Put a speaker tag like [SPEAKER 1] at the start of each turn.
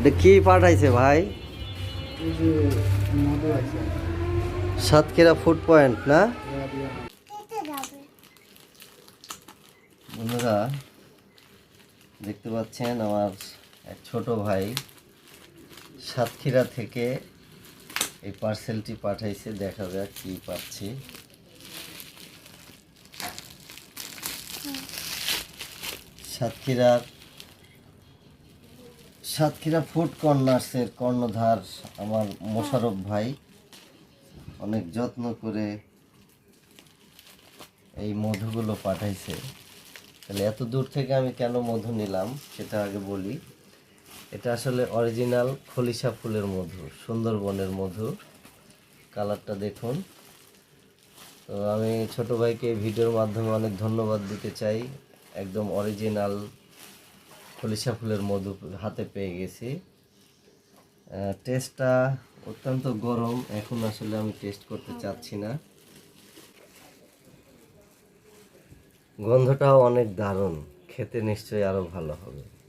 [SPEAKER 1] এটা কি পাঠাইছে ভাই? সাতক্ষীরা ফুড পয়েন্ট না?
[SPEAKER 2] না।
[SPEAKER 1] বন্ধুরা দেখতে পাচ্ছেন আমার এক ছোট ভাই সাতক্ষীরা থেকে এই পার্সেলটি পাঠাইছে দেখা যাক কি পাচ্ছি। সাতক্ষীরার সাতক্ষীরা ফুড কর্নার্সের কর্ণধার আমার মোশারফ ভাই। অনেক যত্ন করে এই মধুগুলো পাঠাইছে। তাহলে এত দূর থেকে আমি কেন মধু নিলাম সেটা আগে বলি। এটা আসলে অরিজিনাল খলিশা ফুলের মধু, সুন্দরবনের মধু। কালারটা দেখুন। তো আমি ছোট ভাইকে ভিডিওর মাধ্যমে অনেক ধন্যবাদ দিতে চাই। একদম অরিজিনাল খলিশা ফুলের মধু হাতে পেয়ে গেছি। টেস্টটা অত্যন্ত গরম। এখন আসলে আমি টেস্ট করতে চাচ্ছি না। গন্ধটাও অনেক দারুণ। খেতে নিশ্চয়ই আরও ভালো হবে।